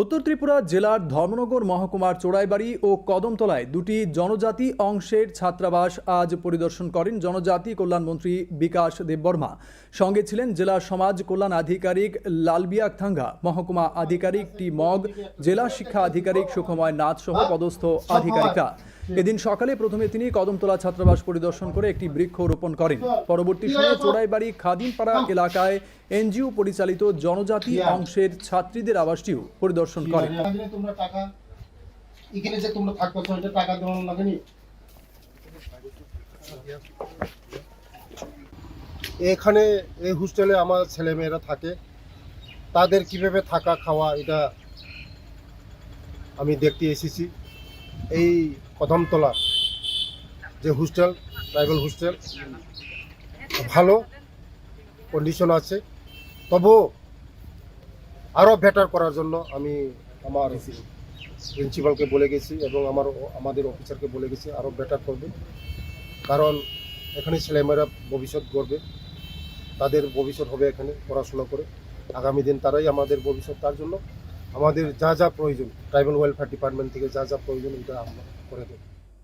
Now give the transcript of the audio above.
উত্তর ত্রিপুরা জেলার ধর্মনগর, মহকুমার চোড়াইবাড়ি ও কদমতলায় দুটি জনজাতি অংশের ছাত্রাবাস আজ পরিদর্শন করেন জনজাতি কল্যাণমন্ত্রী বিকাশ দেববর্মা। সঙ্গে ছিলেন জেলা সমাজ কল্যাণ আধিকারিক লালবিয়াক থাঙ্গা মহকুমা আধিকারিক টি মগ, জেলা শিক্ষা আধিকারিক সুখময় নাথ সহ পদস্থ আধিকারিকরা। এদিন সকালে প্রথমে তিনি কদমতলা ছাত্রাবাস পরিদর্শন করে একটি বৃক্ষ রোপণ করেন। পরবর্তী সময়ে চোড়াইবাড়ি খাদিমপাড়া এলাকায় এনজিও পরিচালিত জনজাতি অংশের ছাত্রীদের আবাসটিও পরিদর্শন এখানে তোমরা টাকা এখানে যে তোমরা থাকতো এটা টাকা দেওয়ার লাগেনি এখানে এই হোস্টেলে আমার ছেলেমেয়েরা থাকে। তাদের কীভাবে থাকা খাওয়া এটা আমি দেখতে এসেছি। এই কদমতলা যে হোস্টেল ট্রাইবাল হোস্টেল ভালো কন্ডিশন আছে। তবুও আরও বেটার করার জন্য আমি আমার প্রিন্সিপালকে বলে গেছি এবং আমার আমাদের অফিসারকে বলে গেছি আরও বেটার করবে। কারণ এখানে ছেলেমেয়েরা ভবিষ্যৎ গড়বে। তাদের ভবিষ্যৎ হবে এখানে পড়াশোনা করে। আগামী দিন তারাই আমাদের ভবিষ্যৎ। তার জন্য আমাদের যা যা প্রয়োজন ট্রাইবাল ওয়েলফেয়ার ডিপার্টমেন্ট থেকে যা যা প্রয়োজন, এটা আমরা করে দেবো।